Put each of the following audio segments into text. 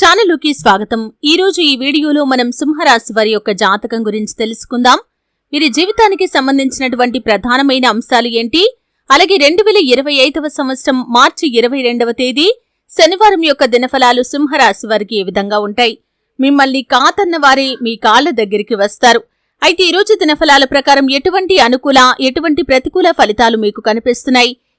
ఛానలుకి స్వాగతం. ఈ రోజు ఈ వీడియోలో మనం సింహరాశి వారి యొక్క జాతకం గురించి తెలుసుకుందాం. వీరి జీవితానికి సంబంధించినటువంటి ప్రధానమైన అంశాలు ఏంటి? అలాగే రెండు వేల ఇరవై ఐదవ సంవత్సరం మార్చి ఇరవై రెండవ తేదీ శనివారం యొక్క దినఫలాలు సింహరాశి వారికి ఏ విధంగా ఉంటాయి? మిమ్మల్ని కాతన్న వారే మీ కాళ్ళ దగ్గరికి వస్తారు. అయితే ఈ రోజు దినఫలాల ప్రకారం ఎటువంటి అనుకూల ఎటువంటి ప్రతికూల ఫలితాలు మీకు కనిపిస్తున్నాయి?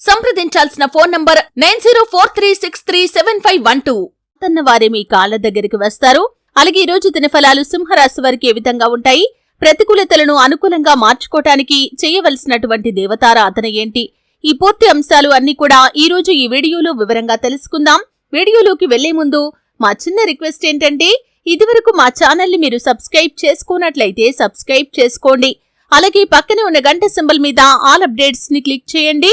సంప్రదించాల్సిన phone number nine zero four three six three seven five one two. తన్న వారే మీ కాళ్ళ దగ్గరికి వస్తారు. అలాగే ఈ రోజు దినఫలాలు సింహరాశి వారికి ఏ విధంగా ఉంటాయి? ప్రతికూలతలను అనుకూలంగా మార్చుకోవటానికి చేయవలసినటువంటి దేవతారాధన ఏంటి? ఈ పూర్తి అంశాలు అన్ని కూడా ఈ రోజు ఈ వీడియోలో వివరంగా తెలుసుకుందాం. వీడియోలోకి వెళ్ళే ముందు మా చిన్న రిక్వెస్ట్ ఏంటంటే ఇదివరకు మా ఛానల్ని మీరు సబ్స్క్రైబ్ చేసుకున్నట్లయితే సబ్స్క్రైబ్ చేసుకోండి. అలాగే పక్కనే ఉన్న గంట సింబల్ మీద ఆల్ అప్డేట్స్ని క్లిక్ చేయండి.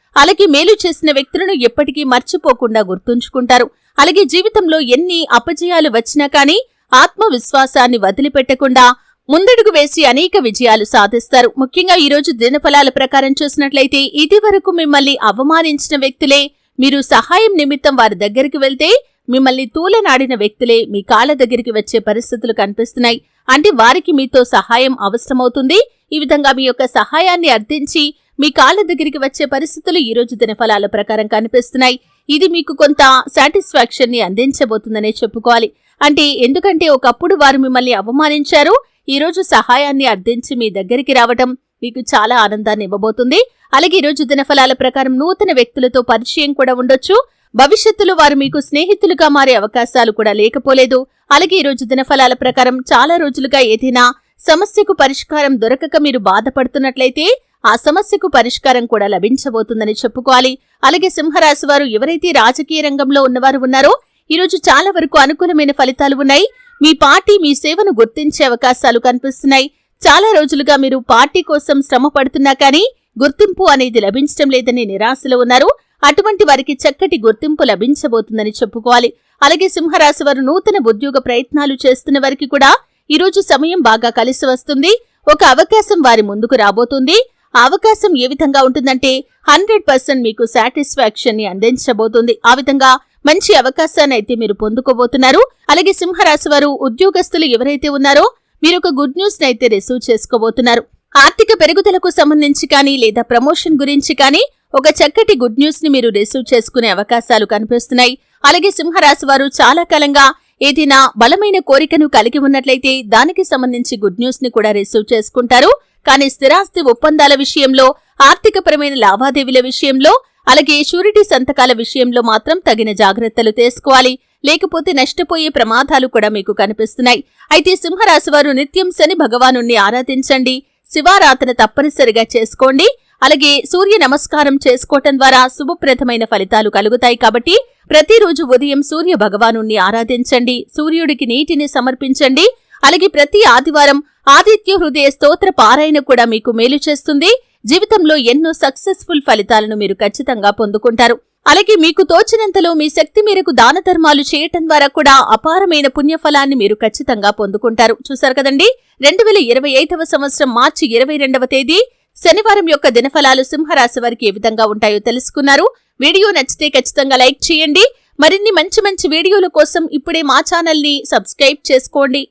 అలాగే మేలు చేసిన వ్యక్తులను ఎప్పటికీ మర్చిపోకుండా గుర్తుంచుకుంటారు. అలాగే జీవితంలో ఎన్ని అపజయాలు వచ్చినా కానీ ఆత్మవిశ్వాసాన్ని వదిలిపెట్టకుండా ముందడుగు వేసి అనేక విజయాలు సాధిస్తారు. ముఖ్యంగా ఈరోజు దినఫలాల ప్రకారం చూసినట్లయితే ఇది వరకు మిమ్మల్ని అవమానించిన వ్యక్తులే మీరు సహాయం నిమిత్తం వారి దగ్గరికి వెళ్తే మిమ్మల్ని తూలనాడిన వ్యక్తులే మీ కాళ్ళ దగ్గరికి వచ్చే పరిస్థితులు కనిపిస్తున్నాయి. అంటే వారికి మీతో సహాయం అవసరమవుతుంది. ఈ విధంగా మీ యొక్క సహాయాన్ని అర్థించి మీ కాళ్ళ దగ్గరికి వచ్చే పరిస్థితులు ఈ రోజు దినఫలాల ప్రకారం కనిపిస్తున్నాయి. ఇది మీకు కొంత సాటిస్ఫాక్షన్ని అందించబోతుందనే చెప్పుకోవాలి. అంటే ఎందుకంటే ఒకప్పుడు వారు మిమ్మల్ని అవమానించారు ఈ రోజు సహాయాన్ని అర్థించి మీ దగ్గరికి రావటం మీకు చాలా ఆనందాన్ని ఇవ్వబోతుంది. అలాగే ఈ రోజు దినఫలాల ప్రకారం నూతన వ్యక్తులతో పరిచయం కూడా ఉండొచ్చు. భవిష్యత్తులో వారు మీకు స్నేహితులుగా మారే అవకాశాలు కూడా లేకపోలేదు. అలాగే ఈ రోజు దినఫలాల ప్రకారం చాలా రోజులుగా ఏదైనా సమస్యకు పరిష్కారం దొరకక మీరు బాధపడుతున్నట్లయితే ఆ సమస్యకు పరిష్కారం కూడా లభించబోతుందని చెప్పుకోవాలి. అలాగే సింహరాశి వారు ఎవరైతే రాజకీయ రంగంలో ఉన్నవారు ఉన్నారో ఈరోజు చాలా వరకు అనుకూలమైన ఫలితాలు ఉన్నాయి. మీ పార్టీ మీ సేవను గుర్తించే అవకాశాలు కనిపిస్తున్నాయి. చాలా రోజులుగా మీరు పార్టీ కోసం శ్రమ పడుతున్నా కానీ గుర్తింపు అనేది లభించడం లేదని నిరాశలో ఉన్నారు. అటువంటి వారికి చక్కటి గుర్తింపు లభించబోతుందని చెప్పుకోవాలి. అలాగే సింహరాశి వారు నూతన ఉద్యోగ ప్రయత్నాలు చేస్తున్న వారికి కూడా ఈ రోజు సమయం బాగా కలిసి వస్తుంది. ఒక అవకాశం వారి ముందుకు రాబోతుంది. అవకాశం ఏ విధంగా ఉంటుందంటే హండ్రెడ్ పర్సెంట్ మీకు సాటిస్ఫాక్షన్ని అందించబోతుంది. ఆ విధంగా మంచి అవకాశాన్ని అయితే మీరు పొందుకోబోతున్నారు. అలాగే సింహరాశి వారు ఉద్యోగస్తులు ఎవరైతే ఉన్నారో మీరు ఒక గుడ్ న్యూస్ అయితే రిసీవ్ చేసుకోబోతున్నారు. ఆర్థిక పెరుగుదలకు సంబంధించి కానీ లేదా ప్రమోషన్ గురించి కానీ ఒక చక్కటి గుడ్ న్యూస్ని మీరు రిసీవ్ చేసుకునే అవకాశాలు కనిపిస్తున్నాయి. అలాగే సింహరాశి వారు చాలా కాలంగా ఏదైనా బలమైన కోరికను కలిగి ఉన్నట్లయితే దానికి సంబంధించి గుడ్ న్యూస్ని కూడా రిసీవ్ చేసుకుంటారు. కానీ స్థిరాస్తి ఒప్పందాల విషయంలో ఆర్థికపరమైన లావాదేవీల విషయంలో అలాగే షూరిటీ సంతకాల విషయంలో మాత్రం తగిన జాగ్రత్తలు తీసుకోవాలి. లేకపోతే నష్టపోయే ప్రమాదాలు కూడా మీకు కనిపిస్తున్నాయి. అయితే సింహరాశివారు నిత్యం శని భగవాను ఆరాధించండి. శివారాధన తప్పనిసరిగా చేసుకోండి. అలాగే సూర్య నమస్కారం చేసుకోవటం ద్వారా శుభప్రదమైన ఫలితాలు కలుగుతాయి కాబట్టి ప్రతిరోజు ఉదయం సూర్య భగవాను ఆరాధించండి. సూర్యుడికి నీటిని సమర్పించండి. అలాగే ప్రతి ఆదివారం ఆదిత్య హృదయ స్తోత్ర పారాయణ కూడా మీకు మేలు చేస్తుంది. జీవితంలో ఎన్నో సక్సెస్ఫుల్ ఫలితాలను మీరు ఖచ్చితంగా పొందుకుంటారు. అలాగే మీకు తోచినంతలో మీ శక్తి మేరకు దాన ధర్మాలు చేయటం ద్వారా కూడా అపారమైన పుణ్యఫలాన్ని మీరు ఖచ్చితంగా పొందుకుంటారు. చూశారు కదండి? రెండు వేల ఇరవై ఐదవ సంవత్సరం మార్చి ఇరవై రెండవ తేదీ శనివారం యొక్క దినఫలాలు సింహరాశి వారికి ఏ విధంగా ఉంటాయో తెలుసుకున్నారు. వీడియో నచ్చితే ఖచ్చితంగా లైక్ చేయండి. మరిన్ని మంచి మంచి వీడియోల కోసం ఇప్పుడే మా ఛానల్ని సబ్స్క్రైబ్ చేసుకోండి.